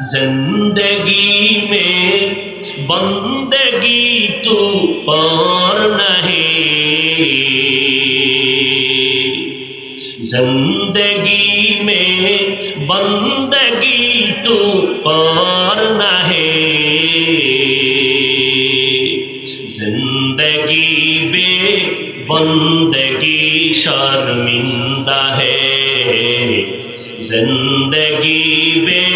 زندگی میں بندگی تو پار نہیں۔ زندگی میں بندگی تو پار نہیں۔ زندگی بے بندگی شرمندہ ہے۔ زندگی بے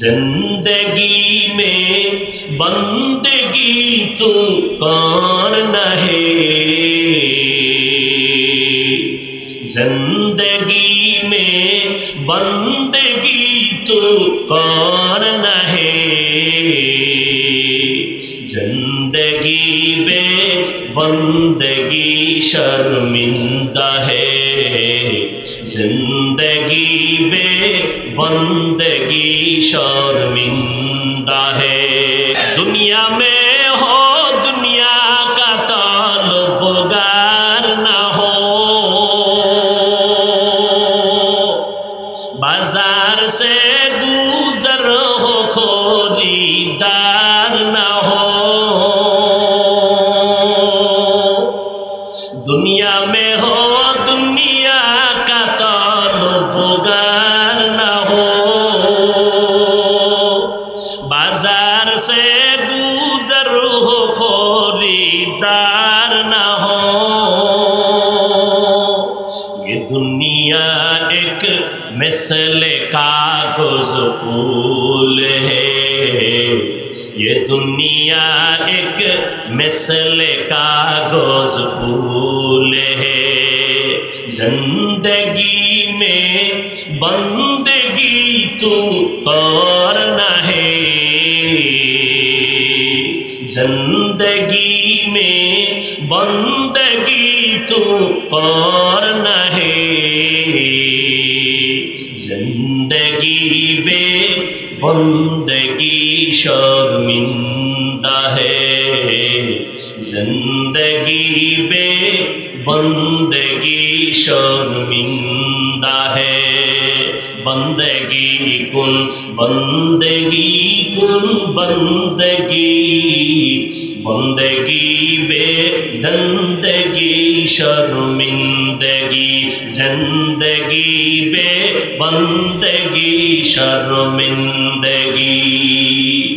زندگی میں بندگی تو کون نہیں زندگی میں بندگی تو کون نہیں زندگی بے بندگی شرمندہ ہے۔ زندگی بے বন্দগি শর্মিন্দা হে। দুনিয়া মে হো, দুনিয়া কা তলবগার না হো। বাজার সে গুজর হো খরিদার না হো। দুনিয়া মে হো خریدار نہ ہو۔ یہ دنیا ایک مثل کاغذ پھول ہے۔ یہ دنیا ایک مثل کاغذ پھول ہے۔ زندگی میں بندگی تو زندگی میں بندگی تو کرنا ہے زندگی بے بندگی شرمندہ ہے۔ زندگی بے بندگی شرمندہ ہے۔ بندگی کن بندگی کن بندگی বন্দগি বে জন্দগি শর্মিন্দগি জন্দগি বে বন্দগি শর্মিন্দগি।